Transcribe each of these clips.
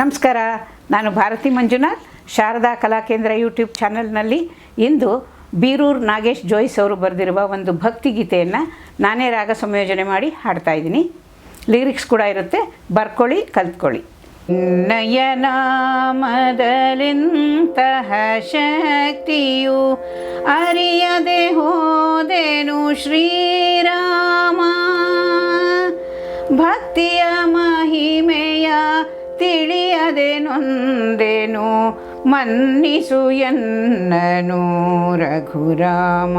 ನಮಸ್ಕಾರ. ನಾನು ಭಾರತಿ ಮಂಜುನಾಥ್, ಶಾರದಾ ಕಲಾಕೇಂದ್ರ ಯೂಟ್ಯೂಬ್ ಚಾನಲ್ನಲ್ಲಿ ಇಂದು ಬೀರೂರು ನಾಗೇಶ್ ಜೋಯ್ಸ್ ಅವರು ಬರೆದಿರುವ ಒಂದು ಭಕ್ತಿಗೀತೆಯನ್ನು ನಾನೇ ರಾಗ ಸಂಯೋಜನೆ ಮಾಡಿ ಹಾಡ್ತಾ ಇದ್ದೀನಿ. ಲಿರಿಕ್ಸ್ ಕೂಡ ಇರುತ್ತೆ. ಬರ್ಕೊಳ್ಳಿ, ಕಲ್ತ್ಕೊಳ್ಳಿ. ನಯನಾಮದಲೆಂತಹ ಶಕ್ತಿಯು ಅರಿಯದೆ ಹೋದೆನು ಶ್ರೀರಾಮ. ಭಕ್ತಿಯ ತಿಳಿಯದೆ ನೊಂದೆನು ಮನ್ನಿಸು ಎನ್ನನು ರಘುರಾಮ.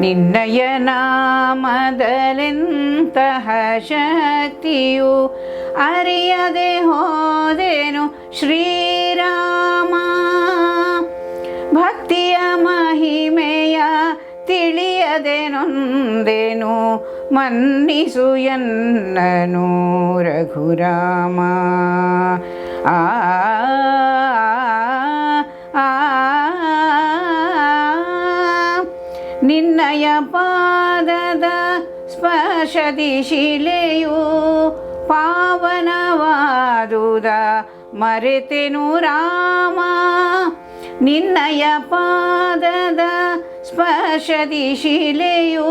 ನಿನ್ನಯ ನಾಮದಲೆಂತಹ ಶಕ್ತಿಯು ಅರಿಯದೆ ಹೋದೆನು ಶ್ರೀರಾಮ. ಭಕ್ತಿಯ ಮಹಿಮೆಯ ತಿಳಿಯದೆ ನೊಂದೆನು ಮನ್ನಿಸು ಎನ್ನನು ರಘುರಾಮ ಆ ನಿನ್ನಯ ಪಾದದ ಸ್ಪರ್ಶದಿ ಶಿಲೆಯು ಪಾವನವಾದುದ ಮರೆತೆನು ರಾಮ ನಿನ್ನಯ ಪಾದದ ಸ್ಪರ್ಶದಿ ಶಿಲೆಯು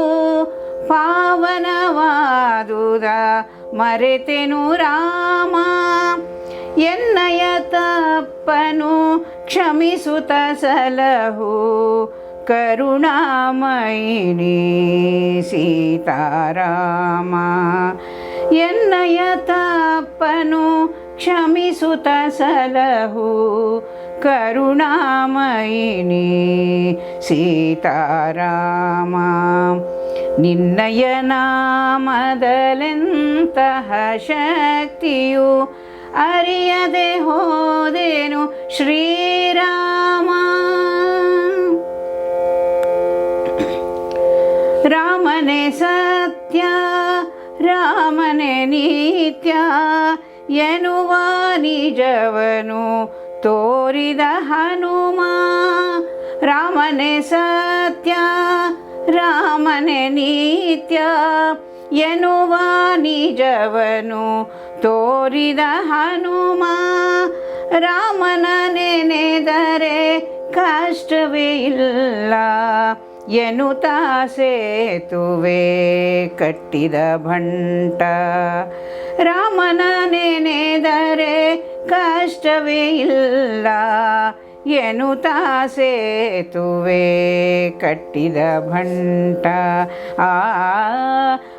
ಪಾವನವಾದುದ ಮರೆತೆನು ರಾಮ. ಎನ್ನಯ ತಪ್ಪನು ಕ್ಷಮಿಸುತ್ತ ಸಲಹು ಕರುಣಾಮಯಿನಿ ಸೀತಾರಾಮ. ಎನ್ನಯ ತಪ್ಪನು ಕ್ಷಮಿಸುತ್ತ ಸಲಹು ಕರುಣಾಮಯಿನಿ ಸೀತಾರಾಮ. ನಿನ್ನಯ ನಾಮದಲೆಂತಹ ಶಕ್ತಿಯು ಅರಿಯದೆ ಹೋದೆನು ಶ್ರೀರಾಮ. ರಾಮನೇ ಸತ್ಯ, ರಾಮನೆ ನಿತ್ಯ, ಎನ್ನುವ ನಿಜವನು ತೋರಿದ ಹನುಮ. ರಾಮನೇ ಸತ್ಯ ರಾಮನೆ ನಿತ್ಯ ಎನ್ನುವ ನಿಜವನು ತೋರಿದ ಹನುಮ. ರಾಮನ ನೆನೆದರೆ ಕಷ್ಟವೇ ಇಲ್ಲ, ಎನ್ನುತ್ತ ಸೇತುವೆ ಕಟ್ಟಿದ ಭಂಟ ರಾಮನ ನೆನೆದರೆ ಕಷ್ಟವೇ ಇಲ್ಲ ಎನ್ನುತ್ತಾ ಸೇತುವೆ ಕಟ್ಟಿದ ಭಂಟ ಆ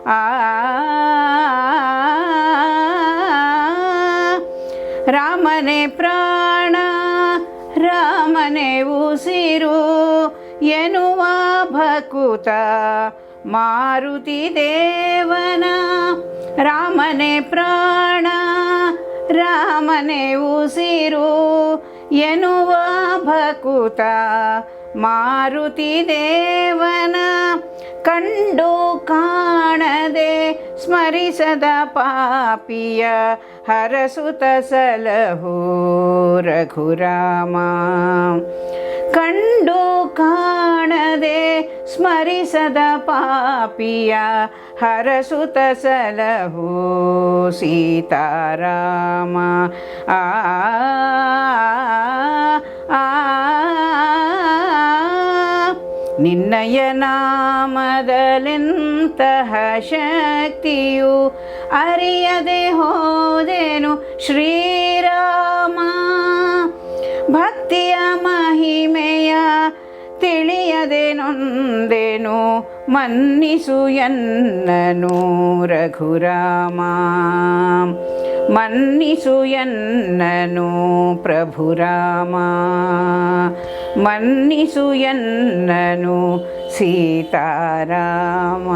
ಆ ರಾಮನೆ ಪ್ರಾಣ ರಾಮನೆ ಉಸಿರು ಎನ್ನುವ ಭಕುತ ಮಾರುತಿ ದೇವನ ರಾಮನೆ ಪ್ರಾಣ ರಾಮನೆ ಉಸಿರು ಎನ್ನುವ ಭಕುತ ಮಾರುತಿ ದೇವನ ಕಂಡು ಕಾಣದೆ ಸ್ಮರಿಸದ ಪಾಪಿಯ ಹರಸುತ ಸಲಹು ರಘುರಾಮ. ಕಂಡು ಕಾಣದೆ ಸ್ಮರಿಸದ ಪಾಪಿಯ ಹರಸುತ ಸಲಹು ಸೀತಾರಾಮ. ಆ ನಿನ್ನಯ ನಾಮದಲೆಂತಹ ಶಕ್ತಿಯು ಅರಿಯದೆ ಹೋದೆನು ಶ್ರೀರಾಮ. ಭಕ್ತಿಯ ಮಹಿಮೆಯ ತಿಳಿಯದೆ ನೊಂದೆನು ಮನ್ನಿಸು ಎನ್ನನು ರಘುರಾಮ. ಮನ್ನಿಸು ಎನ್ನನು ಪ್ರಭುರಾಮ. ಮನ್ನಿಸು ಎನ್ನನು ಸೀತಾರಾಮ